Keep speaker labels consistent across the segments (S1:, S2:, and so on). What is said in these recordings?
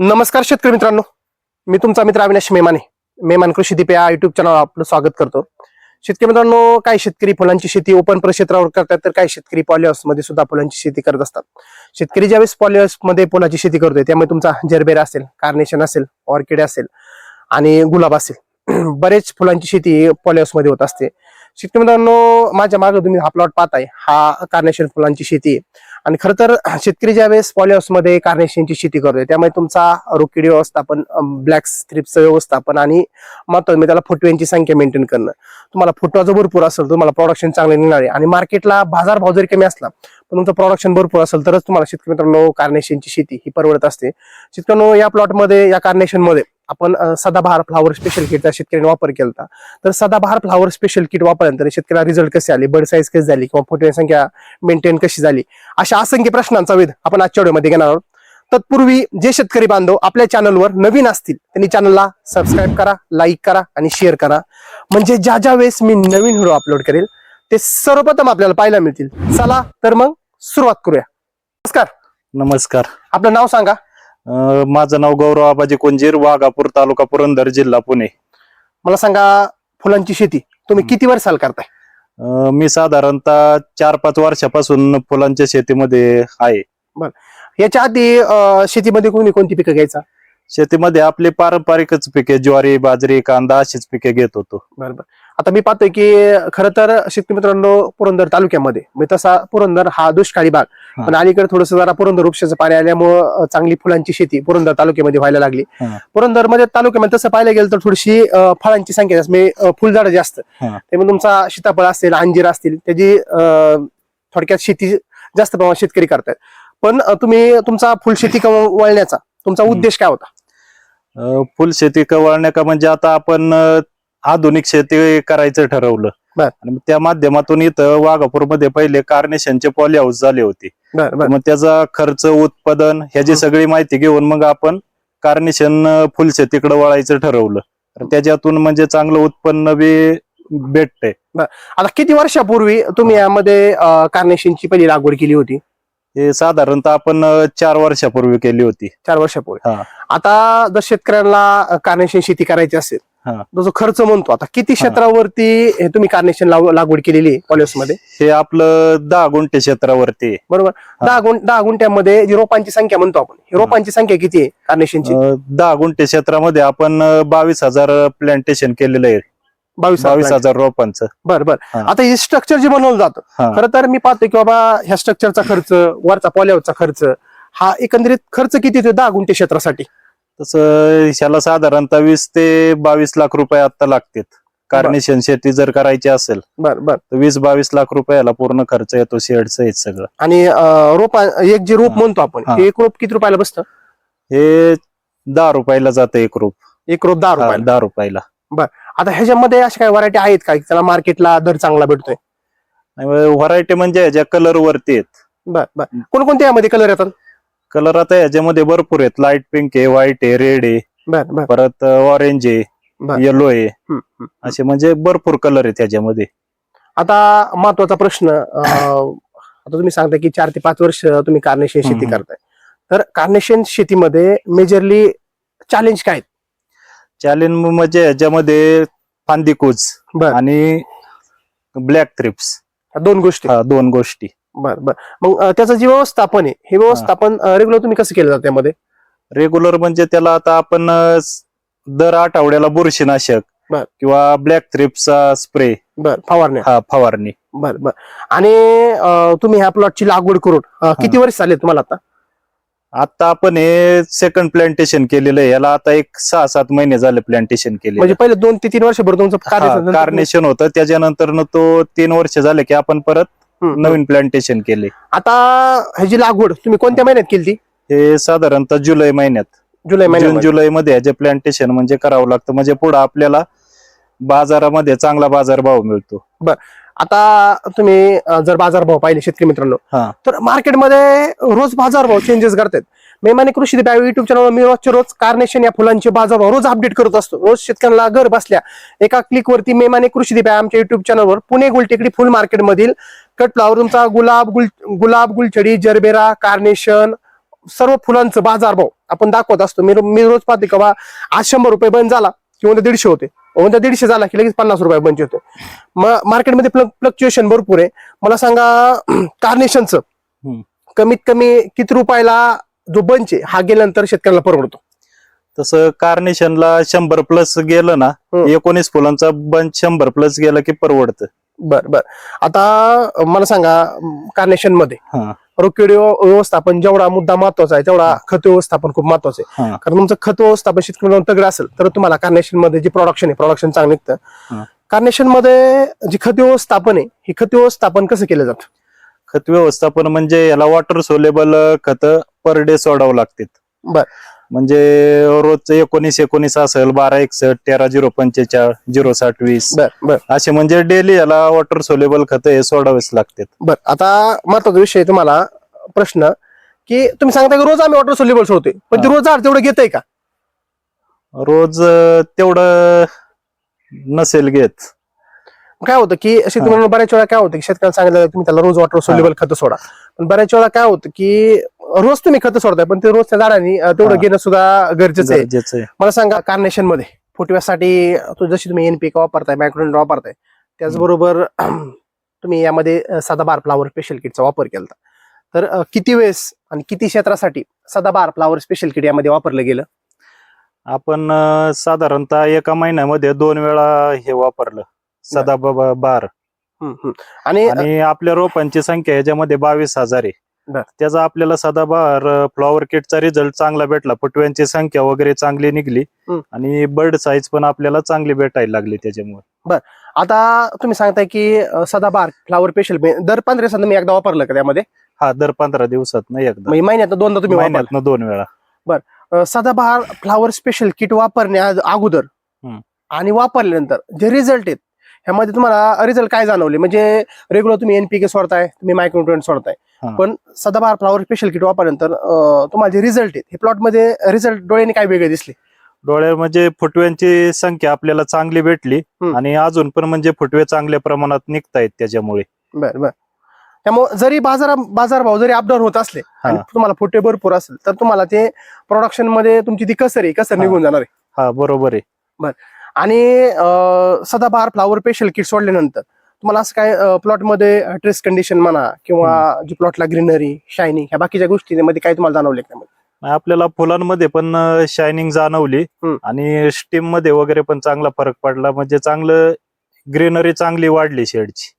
S1: नमस्कार शेतकरी मित्रांनो. मी तुमचा मित्र अविनाश मेमाने. मेमान कृषी दीप या युट्यूब चॅनल आपलं स्वागत करतो. शेतकरी मित्रांनो काही शेतकरी फुलांची शेती ओपन प्रक्षेत्रावर करतात तर काही शेतकरी पॉलिहाऊसमध्ये सुद्धा फुलांची शेती करत असतात. शेतकरी ज्यावेळेस पॉलिहाऊसमध्ये फुलाची शेती करतोय त्यामुळे तुमचा जरबेरा असेल कार्नेशन असेल ऑर्किड असेल आणि गुलाब असेल. बरेच फुलांची शेती पॉलिहाऊसमध्ये होत असते. शेतकरी मित्रांनो माझ्या मागे तुम्ही हा प्लॉट पाहताय. हा कार्नेशन फुलांची शेती आहे. आणि खरं तर शेतकरी ज्यावेळेस पॉलिहाऊसमध्ये कार्नेशनची शेती करतोय त्यामुळे तुमचा रोकिडी व्यवस्थापन ब्लॅक स्ट्रिपचं व्यवस्थापन आणि मात्र मी त्याला फुटव्यांची संख्या मेंटेन करणं. तुम्हाला फुटवा जर भरपूर असेल तुम्हाला प्रोडक्शन चांगले निघणार आहे. आणि मार्केटला बाजारभाव जरी कमी असला पण तुमचं प्रोडक्शन भरपूर असेल तरच तुम्हाला शेतकरी मित्रांनो कार्नेशनची शेती ही परवडत असते. शेतकऱ्यांनो या प्लॉटमध्ये या कार्नेशनमध्ये आपण सदाबहार फ्लावर स्पेशल किटचा शेतकऱ्यांनी वापर केला होता. तर सदाबहार फ्लावर स्पेशल किट वापरल्यानंतर शेतकऱ्याला रिझल्ट कसे आले? बर्ड साईज कशी झाली? किंवा फुटव्या संख्या मेंटेन कशी झाली? अशा असंख्य प्रश्नांचा वेध आपण आजच्या व्हिडिओमध्ये घेणार आहोत. तत्पूर्वी जे शेतकरी बांधव आपल्या चॅनलवर नवीन असतील त्यांनी चॅनलला सबस्क्राईब करा लाईक करा आणि शेअर करा. म्हणजे ज्या ज्या वेळेस मी नवीन व्हिडिओ अपलोड करेल ते सर्वप्रथम आपल्याला पाहायला मिळतील. चला तर मग सुरुवात करूया. नमस्कार.
S2: नमस्कार.
S1: आपलं नाव सांगा.
S2: माझं नाव गौरव आबाजी कोंजीर वाघापूर तालुका पुरंदर जिल्हा पुणे.
S1: मला सांगा फुलांची शेती तुम्ही किती वर्षाल करताय?
S2: अं, मी साधारणतः चार पाच वर्षापासून फुलांच्या शेतीमध्ये आहे.
S1: याच्या आधी अं, शेतीमध्ये कोणी कोणती पिकं घ्यायचा?
S2: शेतीमध्ये आपली पारंपरिकच पिके ज्वारी बाजरी कांदा अशीच पिके घेत होतो.
S1: बरोबर आता मी पाहतोय की खरं तर शेतकरी मित्रांनो पुरंदर तालुक्यामध्ये म्हणजे तसा पुरंदर हा दुष्काळी भाग. पण अलीकडे थोडस जरा पुरंदर उपशाचं पाणी आल्यामुळं चांगली फुलांची शेती पुरंदर तालुक्यामध्ये व्हायला लागली. पुरंदरमध्ये तालुक्यामध्ये तसं पाहायला गेलं तर थोडीशी फळांची संख्या जास्त म्हणजे फुलझाडं जास्त. त्यामुळे तुमचा सीताफळ असेल अंजीर असतील त्याची थोडक्यात शेती जास्त प्रमाणात शेतकरी करतात पण तुम्ही तुमचा फुलशेती वळण्याचा तुमचा. उद्देश काय होता
S2: अं, फुल शेती कवळण्या का म्हणजे आता आपण आधुनिक शेती करायचं ठरवलं. आणि त्या माध्यमातून इथं वाघापूरमध्ये पहिले कार्नेशनचे पॉली हाऊस झाले होते. मग त्याचा खर्च उत्पादन ह्याची. सगळी माहिती घेऊन मग आपण कार्निशन फुलशेतीकडे वळायचं ठरवलं. त्याच्यातून म्हणजे चांगलं उत्पन्न बी भेटतंय.
S1: आता किती वर्षापूर्वी तुम्ही यामध्ये कार्नेशनची पहिली लागवड केली होती?
S2: हे साधारणतः आपण चार वर्षापूर्वी केली होती.
S1: चार वर्षापूर्वी. आता जर शेतकऱ्यांना कार्नेशन शेती करायची असेल जो खर्च म्हणतो. आता किती क्षेत्रावरती हे तुम्ही कार्नेशन लागवड केलेली आहे पॉलिसमध्ये?
S2: हे आपलं दहा गुंठे क्षेत्रावरती.
S1: बरोबर. दहा दहा गुंठ्यामध्ये जी रोपांची संख्या म्हणतो आपण. रोपांची संख्या किती आहे कार्नेशनची
S2: दहा गुंठे क्षेत्रामध्ये आपण बावीस हजार प्लांटेशन केलेलं आहे.
S1: बावीस
S2: बावीस हजार रोपांचं.
S1: बरं बरं. आता हे स्ट्रक्चर जे बनवलं जातं. खरं तर मी पाहतो की बाबा ह्या स्ट्रक्चरचा खर्च वरचा पॉल्यावरचा खर्च हा एकंदरीत खर्च किती दहा गुंठे क्षेत्रासाठी?
S2: तसं ह्याला साधारणतः वीस ते बावीस लाख रुपये आता लागतात. कार्नेशन शेती जर करायची असेल
S1: बरं बरं.
S2: तर वीस बावीस लाख रुपयाला पूर्ण खर्च येतो शेड सहित सगळं.
S1: आणि अं, रोपा एक जे रोप
S2: हा.
S1: म्हणतो आपण
S2: हा.
S1: हे एक रोप किती रुपयाला बसतं?
S2: हे दहा रुपयाला जातं एक रूप.
S1: एक रोप दहा
S2: हा,
S1: रुपयाला.
S2: दहा रुपयाला.
S1: आता ह्याच्यामध्ये अशा काही व्हरायटी आहेत का? की त्याला मार्केटला दर चांगला भेटतोय?
S2: व्हरायटी म्हणजे ह्याच्या कलर वरती आहेत.
S1: बर बर. कोणकोणत्या यामध्ये कलर येतात?
S2: कलर आता ह्याच्यामध्ये भरपूर आहेत. लाइट पिंक आहे व्हाईट आहे रेड आहे. परत ऑरेंज आहे. येलो आहे. असे म्हणजे भरपूर कलर आहेत ह्याच्यामध्ये
S1: आता महत्त्वाचा प्रश्न आता तुम्ही सांगता की चार ते पाच वर्ष तुम्ही कार्नेशन शेती. करताय. तर कार्नेशन शेतीमध्ये मेजरली चॅलेंज काय?
S2: चॅलेंज म्हणजे ह्याच्यामध्ये फांदीकूज
S1: बर.
S2: आणि ब्लॅक थ्रिप्स
S1: दोन गोष्टी.
S2: दोन गोष्टी.
S1: बर बर. मग अं, त्याचं जे व्यवस्थापन आहे हे व्यवस्थापन रेग्युलर तुम्ही कसं केलं जातं त्यामध्ये?
S2: रेग्युलर म्हणजे त्याला आता आपण अं, स- दर आठवड्याला बुरशीनाशक
S1: बर.
S2: किंवा ब्लॅक थ्रिप्सचा स्प्रे
S1: बर फवारण्या.
S2: हा फवारणी.
S1: बर बर. आणि अं, तुम्ही ह्या प्लॉटची लागवड करून अं, किती वर्ष झाले तुम्हाला आता?
S2: आता आपण हे सेकंड प्लांटेशन केलेलं आहे. याला आता एक सहा सात महिने झाले प्लांटेशन केले
S1: म्हणजे पहिले दोन ते तीन वर्षभर तुमचं कार्य झालं. नंतर
S2: कार्नेशन होतं. त्याच्यानंतर तो तीन वर्ष झाले की आपण परत नवीन प्लांटेशन केले.
S1: आता ह्याची लागवड तुम्ही कोणत्या महिन्यात केली ती
S2: हे साधारणतः जुलै महिन्यात.
S1: जुलै
S2: जून
S1: महिन्यात
S2: जुलै मध्ये ह्याचे प्लांटेशन म्हणजे करावं लागतं. म्हणजे पुढे आपल्याला बाजारामध्ये चांगला बाजारभाव मिळतो.
S1: आता तुम्ही अं, जर बाजारभाव पाहिले शेतकरी मित्रांनो
S2: हा.
S1: तर मार्केटमध्ये रोज बाजारभाव चेंजेस करतात मेमाने कृषी युट्यूब चॅनल मी रोजच्या रोज कार्नेशन या फुलांचे बाजारभाव रोज अपडेट करत असतो. रोज शेतकऱ्यांना घर बसल्या एका क्लिकवरती मेमाने कृषी दिप्या आमच्या युट्यूब चॅनलवर पुणे गुलटेकडी फुल मार्केट मधील कट फ्लावर तुमचा गुलाब गुल गुलाब गुलछडी जरबेरा कार्नेशन सर्व फुलांचं बाजारभाव आपण दाखवत असतो. मी मी रोज पाहते का बा आज शंभर रुपये बंद झाला किंवा दीडशे होते. उद्या दीडशे झाला की लगेच पन्नास रुपये बंद होते. मग मार्केटमध्ये फ्लक्च्युएशन भरपूर आहे. मला सांगा कार्नेशनचं. कमीत कमी किती रुपयाला जो बंच आहे हा गेल्यानंतर शेतकऱ्याला परवडतो?
S2: तसं कार्नेशनला शंभर प्लस गेलं ना. एकोणीस फुलांचा बंच शंभर प्लस गेलं की परवडतं.
S1: बर बर. आता मला सांगा कार्नेशनमध्ये
S2: हा.
S1: रोकिड व्यवस्थापन जेवढा मुद्दा महत्त्वाचा आहे तेवढा खत व्यवस्थापन खूप महत्वाचं आहे.
S2: हा.
S1: कारण तुमचं खत व्यवस्थापन शेतकरी तगड असेल तर तुम्हाला कार्नेशनमध्ये जे प्रोडक्शन आहे प्रोडक्शन चांगलं
S2: हा.
S1: निघतं कार्नेशनमध्ये जे खत व्यवस्थापन आहे हे खत व्यवस्थापन कसं केलं जातं?
S2: खत व्यवस्थापन म्हणजे याला वॉटर सोलेबल खत पर डे सोडावं लागतात.
S1: बर.
S2: म्हणजे रोज एकोणीस एकोणीस असेल बारा एकसष्ट तेरा झिरो पंचेचाळ झिरो साठ वीस.
S1: बर बर.
S2: असे म्हणजे डेली याला वॉटर सोलेबल खत हे सोडावेच लागतात.
S1: बर आता महत्त्वाचा विषय तुम्हाला प्रश्न की तुम्ही सांगता की रोज आम्ही वॉटर सोल्युबल सोडतोय पण ते. रोज झाड तेवढं घेतंय का?
S2: रोज अं, तेवढं नसेल घेत.
S1: काय होतं की शेतकऱ्यांना बऱ्याच वेळा काय होतं की शेतकऱ्यांना सांगितलं तुम्ही त्याला रोज वॉटर सोल्युबल खत सोडा. पण बऱ्याच वेळा काय होतं की रोज तुम्ही खत सोडताय पण ते रोज त्या झाडांनी तेवढं. घेणं सुद्धा गरजेचं आहे. मला सांगा कार्नेशनमध्ये फुटव्यासाठी जशी तुम्ही एनपीक वापरताय मायक्रोन वापरताय त्याचबरोबर तुम्ही यामध्ये अं, सदाबहार फ्लावर स्पेशल किटचा वापर केला तर किती वेळेस आणि किती क्षेत्रासाठी सदाबहार फ्लावर स्पेशल किट यामध्ये वापरलं गेलं?
S2: आपण साधारणतः एका महिन्यामध्ये दोन वेळा हे वापरलं सदा बार
S1: आणि
S2: आपल्या रोपांची संख्या याच्यामध्ये बावीस हजार आहे.
S1: बर.
S2: त्याचा आपल्याला सदाबहार फ्लॉवर किटचा रिझल्ट चांगला भेटला. फुटव्यांची संख्या वगैरे चांगली निघली.
S1: हम्म.
S2: आणि बर्ड साईज पण आपल्याला चांगली भेटायला लागली त्याच्यामुळे.
S1: आता तुम्ही सांगताय की अं, सदाबहार फ्लावर स्पेशल दर पंधरा दिवसांनी मी एकदा वापरलं का त्यामध्ये?
S2: हा दर पंधरा दिवसात नाही एकदा.
S1: म्हणजे महिन्यात दोनदा तुम्ही वापरलं
S2: महिन्यातनं दोन वेळा.
S1: अं, सदाबहार फ्लावर स्पेशल किट वापरण्या अगोदर
S2: हम्म.
S1: आणि वापरल्यानंतर जे रिझल्ट आहेत ह्यामध्ये तुम्हाला रिझल्ट काय जाणवले म्हणजे रेग्युलर तुम्ही एनपीके सोडताय तुम्ही मायक्रोन्युट्रंट सोडताय. पण सदाबहार फ्लावर स्पेशल किट वापरल्यानंतर तुम्हाला जे रिझल्ट आहेत हे प्लॉटमध्ये रिझल्ट डोळ्याने काय वेगळे दिसले
S2: डोळ्या म्हणजे फुटव्यांची संख्या आपल्याला चांगली भेटली. आणि अजून पण म्हणजे फुटवे चांगल्या प्रमाणात निघतायत त्याच्यामुळे
S1: बर बर त्यामुळे जरी बाजार बाजारभाव जरी अपडाऊन होत असले आणि. तुम्हाला फुटे भरपूर असेल तर तुम्हाला ते प्रोडक्शनमध्ये तुमची ती कसर आहे कसर. निघून जाणार आहे
S2: हा बरोबर आहे
S1: आणि सदाबहार फ्लावर स्पेशल किट सोडल्यानंतर तुम्हाला असं काय प्लॉटमध्ये ट्रेस कंडिशन म्हणा किंवा जी प्लॉटला ग्रीनरी शायनिंग ह्या बाकीच्या गोष्टींमध्ये काय तुम्हाला जाणवले?
S2: आपल्याला फुलांमध्ये पण शायनिंग जाणवली. आणि स्टीममध्ये वगैरे पण चांगला फरक पडला. म्हणजे चांगलं ग्रीनरी चांगली वाढली शेडची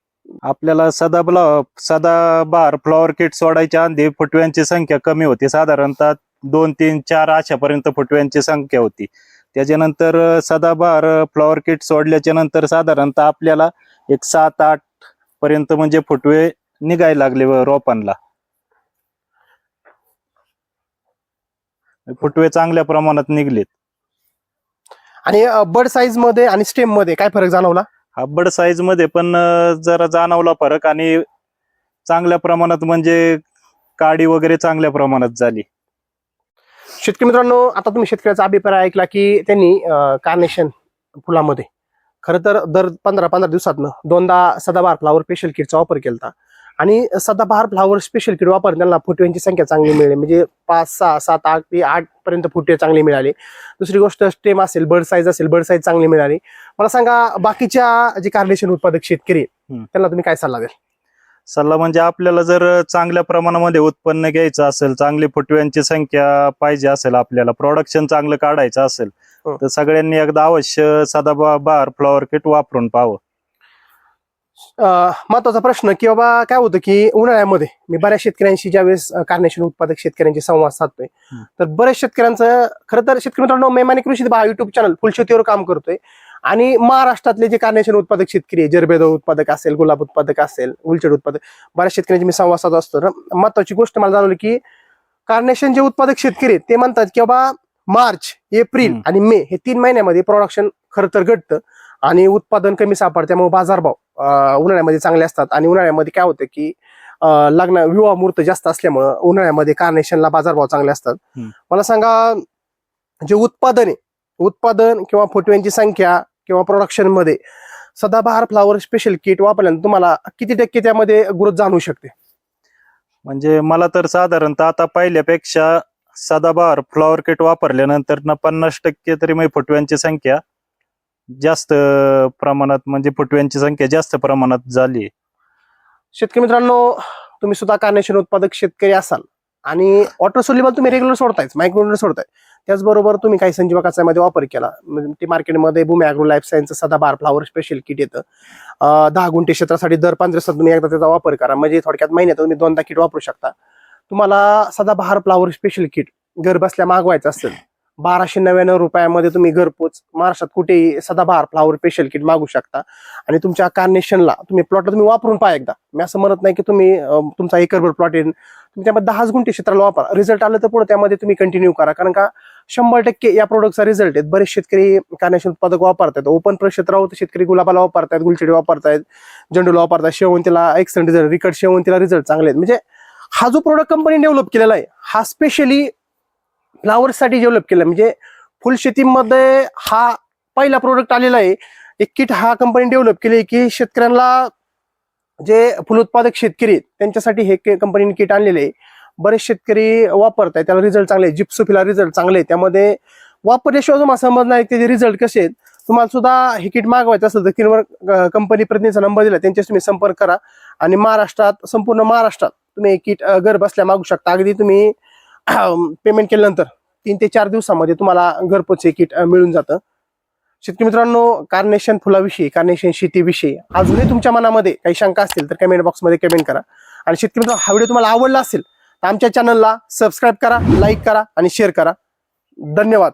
S2: आपल्याला सदा ब्ला सदा बार फ्लॉवर किट सोडायच्या आधी फुटव्यांची संख्या कमी होती. साधारणतः दोन तीन चार अशापर्यंत फुटव्यांची संख्या होती. त्याच्यानंतर सदाबहार फ्लॉवर किट सोडल्याच्या नंतर साधारणतः आपल्याला एक सात आठ पर्यंत म्हणजे फुटवे निघायला लागले व रोपांना. फुटवे चांगल्या प्रमाणात निघलेत.
S1: आणि बर्ड साईजमध्ये आणि स्टेममध्ये काय फरक जाणवला?
S2: हाबड साईजमध्ये पण जरा जाणवला फरक आणि चांगल्या प्रमाणात म्हणजे काडी वगैरे चांगल्या प्रमाणात झाली.
S1: शेतकरी मित्रांनो आता तुम्ही शेतकऱ्याचा अभिप्राय ऐकला की त्यांनी कार्नेशन फुलामध्ये. खरं तर दर पंधरा पंधरा दिवसातनं दोनदा सदाबहार फ्लावर स्पेशल किटचा वापर केला आणि सदाबहार फ्लावर स्पेशल किट वापर त्यांना फुटव्यांची संख्या चांगली मिळाली. म्हणजे पाच सहा सात आठ ते आठ पर्यंत फुटे चांगली मिळाली. दुसरी गोष्ट स्टेम असेल बर्ड साईज असेल बर्ड साईज चांगली मिळाली. मला सांगा बाकीच्या जे कार्नेशन उत्पादक शेतकरी. त्यांना तुम्ही काय सल्ला द्याल?
S2: सल्ला म्हणजे आपल्याला जर चांगल्या प्रमाणामध्ये उत्पन्न घ्यायचं असेल चांगली फुटव्यांची संख्या पाहिजे असेल आपल्याला प्रोडक्शन चांगलं काढायचं असेल
S1: हो.
S2: तर सगळ्यांनी एकदा अवश्य सदाबहार फ्लॉवर किट वापरून पाहावं
S1: महत्त्वाचा प्रश्न की बाबा काय होतं की उन्हाळ्यामध्ये मी बऱ्याच शेतकऱ्यांशी ज्यावेळेस कार्नेशन उत्पादक शेतकऱ्यांशी संवाद साधतोय. तर बऱ्याच शेतकऱ्यांचं खरं तर शेतकरी मित्रांनो मेमानी कृषी युट्यूब चॅनल फुलशेतीवर काम करतोय आणि महाराष्ट्रातले जे कार्नेशन उत्पादक शेतकरी आहे जरबेद उत्पादक असेल गुलाब उत्पादक असेल उलचड उत्पादक बऱ्याच शेतकऱ्यांची मी संवाद साधत असतो तर महत्वाची गोष्ट मला जाणवली की कार्नेशन जे उत्पादक शेतकरी आहेत ते म्हणतात की बाबा मार्च एप्रिल. आणि मे हे तीन महिन्यामध्ये प्रोडक्शन खरं तर घटतं आणि उत्पादन कमी सापडतं त्यामुळे बाजारभाव उन्हाळ्यामध्ये चांगले असतात आणि उन्हाळ्यामध्ये काय होतं की लग्न विवाह मुहूर्त जास्त असल्यामुळं उन्हाळ्यामध्ये कार्नेशनला बाजारभाव चांगले असतात. मला सांगा जे उत्पादन आहे उत्पादन किंवा फुटव्यांची संख्या किंवा प्रोडक्शनमध्ये सदाबहार फ्लावर स्पेशल किट वापरल्यानंतर तुम्हाला किती टक्के त्यामध्ये ग्रोथ जाणवू शकते?
S2: म्हणजे मला तर साधारणतः आता पहिल्यापेक्षा सदाबहार फ्लॉवर किट वापरल्यानंतर ना पन्नास टक्के तरी म्हणजे फुटव्यांची संख्या जास्त प्रमाणात म्हणजे फुटव्यांची संख्या जास्त प्रमाणात झाली.
S1: शेतकरी मित्रांनो तुम्ही सुद्धा कार्नेशन उत्पादक शेतकरी असाल. आणि वॉटर सोल्युबल तुम्ही रेग्युलर सोडतायच मायक्रोनर सोडताय. त्याचबरोबर तुम्ही काही संजीवा कचऱ्यामध्ये वापर केला. म्हणजे ते मार्केटमध्ये भूमी अॅग्रो लाईफ सायन्सचं सदा बार फ्लावर स्पेशल किट येतं. दहा गुंठे क्षेत्रासाठी दर पंधरा दिवसात तुम्ही एकदा त्याचा वापर करा. म्हणजे थोडक्यात महिन्यात तुम्ही दोनदा किट वापरू शकता. तुम्हाला सदा बहार फ्लावर स्पेशल किट घर बसल्या मागवायचं असेल बाराशे नव्याण्णव रुपयामध्ये तुम्ही घरपोच महाराष्ट्रात कुठेही सदाबहार फ्लावर स्पेशल किट मागू शकता. आणि तुमच्या कार्नेशनला तुम्ही प्लॉट तुम्ही वापरून पहा एकदा. मी असं म्हणत नाही की तुम्ही तुमचा एकरभर प्लॉट येईल. तुम्ही त्यामध्ये दहाच गुंठे क्षेत्राला वापरा. रिझल्ट आलं तर पुढे त्यामध्ये तुम्ही कंटिन्यू करा. कारण का शंभर टक्के या प्रोडक्टचा रिझल्ट आहेत. बरेच शेतकरी कार्नेशन उत्पादक वापरतात ओपन क्षेत्रावर तर शेतकरी गुलाबाला वापरतात गुलछडी वापरतायत झेंडूला वापरतात शेवंतीला एक्सटेंड रिझल्ट रिकट शेवंतीला रिझल्ट चांगले आहेत. म्हणजे हा जो प्रोडक्ट कंपनी डेव्हलप केलेला आहे हा स्पेशली फ्लावर्ससाठी डेव्हलप केला म्हणजे फुल शेतीमध्ये हा पहिला प्रोडक्ट आलेला आहे. एक किट हा कंपनी डेव्हलप केली की शेतकऱ्यांना जे फुलोत्पादक शेतकरी आहेत त्यांच्यासाठी हे कंपनीने किट आणलेले आहे. बरेच शेतकरी वापरत आहेत त्याला रिझल्ट चांगले जिप्सोफिला रिझल्ट चांगले आहे त्यामध्ये वापरल्याशिवाय तुम्हाला समजणार आहे त्याचे रिझल्ट कसे आहेत. तुम्हाला सुद्धा हे किट मागवायचं असेल तर किनवर कंपनी प्रतिनिधीचा नंबर दिला त्यांच्याशी तुम्ही संपर्क करा. आणि महाराष्ट्रात संपूर्ण महाराष्ट्रात तुम्ही किट घर बसल्या मागू शकता. अगदी तुम्ही पेमेंट केल्यानंतर तीन ते चार दिवसामध्ये तुम्हाला घरपोच हे किट मिळून जातं. शेतकरी मित्रांनो कार्नेशन फुलाविषयी कार्नेशन शेतीविषयी अजूनही तुमच्या मनामध्ये काही शंका असतील तर कमेंट बॉक्समध्ये कमेंट करा. आणि शेतकरी मित्रांनो हा व्हिडिओ तुम्हाला आवडला असेल तर आमच्या चॅनलला सबस्क्राईब करा लाईक करा आणि शेअर करा. धन्यवाद.